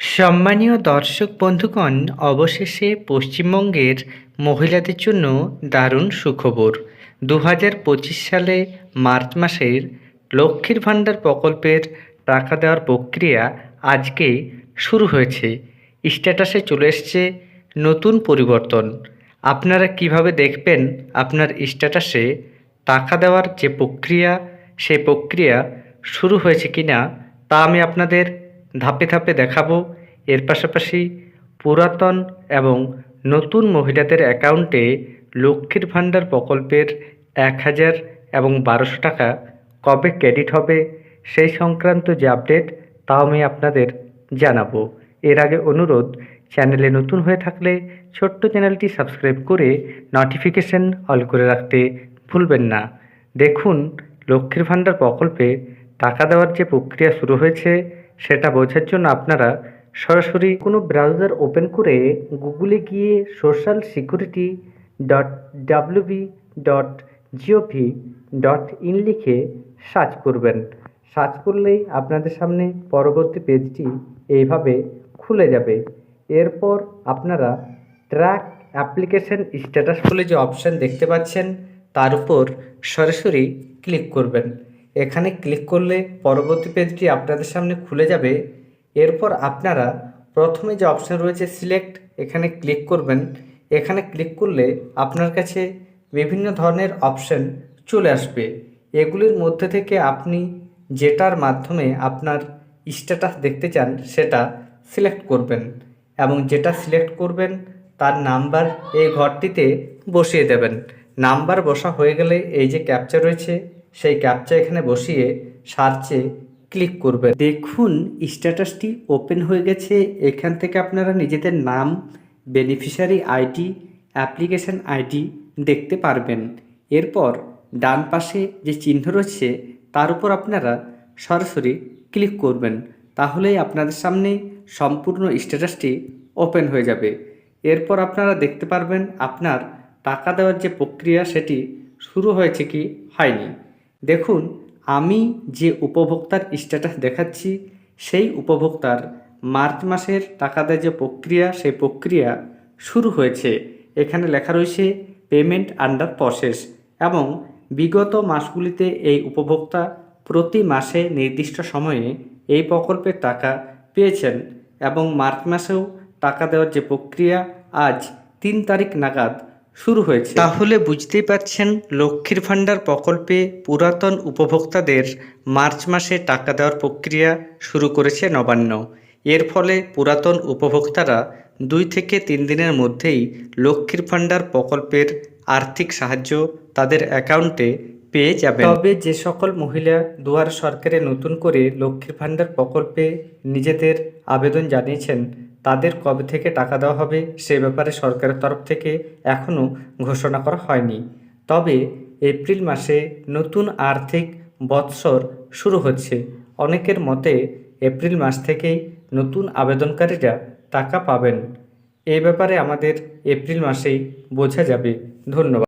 সম্মানীয় দর্শক বন্ধুগণ, অবশেষে পশ্চিমবঙ্গের মহিলাদের জন্য দারুণ সুখবর। দু হাজার পঁচিশ সালে মার্চ মাসের লক্ষ্মীর ভাণ্ডার প্রকল্পের টাকা দেওয়ার প্রক্রিয়া আজকে শুরু হয়েছে। স্ট্যাটাসে চলে এসছে নতুন পরিবর্তন। আপনারা কীভাবে দেখবেন আপনার স্ট্যাটাসে টাকা দেওয়ার যে প্রক্রিয়া, সেই প্রক্রিয়া শুরু হয়েছে কিনা, তা আমি আপনাদের ধাপে ধাপে দেখাবো। এর পাশাপাশি পুরাতন এবং নতুন মহিলাদের অ্যাকাউন্টে লক্ষ্মীর ভাণ্ডার প্রকল্পের এক হাজার এবং বারোশো টাকা কবে ক্রেডিট হবে সেই সংক্রান্ত যে আপডেট তাও আমি আপনাদের জানাব। এর আগে অনুরোধ চ্যানেলে নতুন হয়ে থাকলে ছোট্ট চ্যানেলটি সাবস্ক্রাইব করে নোটিফিকেশন অল করে রাখতে ভুলবেন না। দেখুন, লক্ষ্মীর ভাণ্ডার প্রকল্পে টাকা দেওয়ার যে প্রক্রিয়া শুরু হয়েছে সেটা বোঝার জন্য আপনারা সরাসরি কোনো ব্রাউজার ওপেন করে গুগলে গিয়ে social security dot W B dot G O V dot in লিখে সার্চ করবেন। সার্চ করলেই আপনাদের সামনে পরবর্তী পেজটি এইভাবে খুলে যাবে। এরপর আপনারা ট্র্যাক অ্যাপ্লিকেশন স্ট্যাটাস বলে যে অপশান দেখতে পাচ্ছেন, তার উপর সরাসরি ক্লিক করবেন। এখানে ক্লিক করলে পরবর্তী পেজটি আপনাদের সামনে খুলে যাবে। এরপর আপনারা প্রথমে যে অপশান রয়েছে সিলেক্ট এখানে ক্লিক করবেন। এখানে ক্লিক করলে আপনার কাছে বিভিন্ন ধরনের অপশান চলে আসবে। এগুলির মধ্যে থেকে আপনি যেটার মাধ্যমে আপনার স্ট্যাটাস দেখতে চান, সেটা সিলেক্ট করবেন এবং যেটা সিলেক্ট করবেন, তার নাম্বার এই ঘরটিতে বসিয়ে দেবেন। নাম্বার বসা হয়ে গেলে এই যে ক্যাপচা রয়েছে সেই ক্যাপচা এখানে বসিয়ে সার্চে ক্লিক করবেন। দেখুন স্ট্যাটাসটি ওপেন হয়ে গেছে। এখান থেকে আপনারা নিজেদের নাম বেনিফিশিয়ারি আইডি অ্যাপ্লিকেশন আইডি দেখতে পারবেন। এরপর ডান পাশে যে চিহ্ন রয়েছে, তার উপর আপনারা সরাসরি ক্লিক করবেন। তাহলেই আপনাদের সামনে সম্পূর্ণ স্ট্যাটাসটি ওপেন হয়ে যাবে। এরপর আপনারা দেখতে পারবেন, আপনার টাকা দেওয়ার যে প্রক্রিয়া, সেটি শুরু হয়েছে কি হয়নি। দেখুন, আমি যে উপভোক্তার স্ট্যাটাস দেখাচ্ছি, সেই উপভোক্তার মার্চ মাসের টাকা দেওয়ার যে প্রক্রিয়া, সেই প্রক্রিয়া শুরু হয়েছে। এখানে লেখা রয়েছে পেমেন্ট আন্ডার প্রসেস এবং বিগত মাসগুলিতে এই উপভোক্তা প্রতি মাসে নির্দিষ্ট সময়ে এই প্রকল্পের টাকা পেয়েছেন এবং মার্চ মাসেও টাকা দেওয়ার যে প্রক্রিয়া, আজ তিন তারিখ নাগাদ শুরু হয়েছে। তাহলে বুঝতেই পারছেন লক্ষ্মীর ভাণ্ডার প্রকল্পে পুরাতন উপভোক্তাদের মার্চ মাসে টাকা দেওয়ার প্রক্রিয়া শুরু করেছে নবান্ন। এর ফলে পুরাতন উপভোক্তারা দুই থেকে তিন দিনের মধ্যেই লক্ষ্মীর ভাণ্ডার প্রকল্পের আর্থিক সাহায্য তাদের অ্যাকাউন্টে পেয়ে যাবে তবে যে সকল মহিলা দুয়ার সরকারে নতুন করে লক্ষ্মীর ভাণ্ডার প্রকল্পে নিজেদের আবেদন জানিয়েছেন তাদের কবে থেকে টাকা দেওয়া হবে সে ব্যাপারে সরকারের তরফ থেকে এখনও ঘোষণা করা হয়নি। তবে এপ্রিল মাসে নতুন আর্থিক বৎসর শুরু হচ্ছে। অনেকের মতে এপ্রিল মাস থেকেই নতুন আবেদনকারীরা টাকা পাবেন। এ ব্যাপারে আমাদের এপ্রিল মাসেই বোঝা যাবে। ধন্যবাদ।